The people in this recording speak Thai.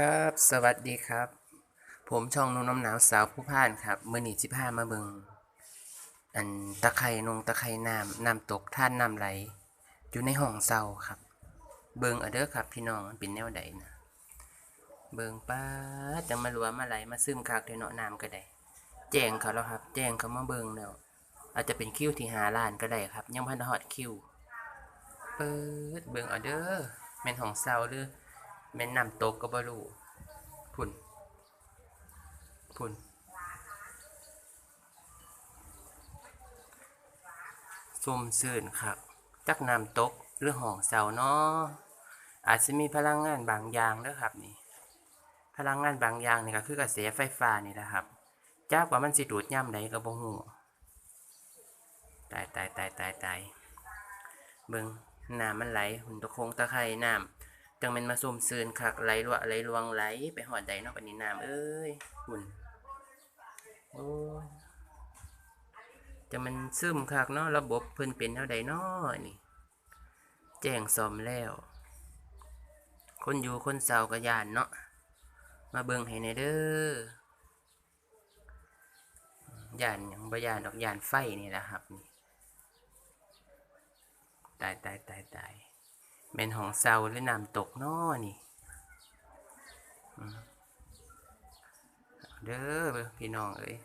ครับ สวัสดีครับ ผมช่องนุ่งน้ำหนาวสาวผู้พานครับเมือหนีสิผ้ามาเบิงอันตะไคร่นงตะไคร่น้ำน้ำตกท่านน้ำไหล อยู่ในห้องเศร้าครับ เบิงอเด้อครับพี่น้องมันเป็นแนวใดนะเบิงป้าจะมาลัวมาไหลมาซึมคักเทเนาะน้ำก็ได้แจ้งเขาแล้วครับ แจ้งเขามาเบิงแล้วอาจจะเป็นคิวที่หาล้านก็ได้ครับ ยังพันฮอดคิวเปิดเบิงเอเด้อแม่นของเศร้าหรือ แม่นน้ำตกก็บ่รู้พุ่นพุ่นซุ่มซื่นครับจักน้ำตกหรือห้องเสาเนาะอาจจะมีพลังงานบางอย่างเด้อครับนี่ พลังงานบางอย่างนี่ก็คือกระแสไฟฟ้านี่แหละครับจากว่ามันสิดูดย่ำใดก็บ่ฮู้ตายตายตายตายตายเบิ่งน้ำมันไหลหุ่นตะคงตะไคร่น้ำ จังแมันมาซุ่มซืนคักไหลลวไหลลวงไหลไปหอดใดนาะบัดนี้น้ำเอ้ยหุ่นโอ้ยจังมันซึมคักเนาะระบบเพิ่นเป็นเท่าใดเนาะนี่ แจ้งซ่อมแล้ว คนอยู่คนเศร้าก็ย่านเนาะมาเบิ่งให้ในอยเด้อยานยังบยานดอกยานไฟนี่แหละครับนี่ตายตายตายตาย เม่นของเซาและน้ำตกน้อนี่เด้อพี่น้องเอ้ย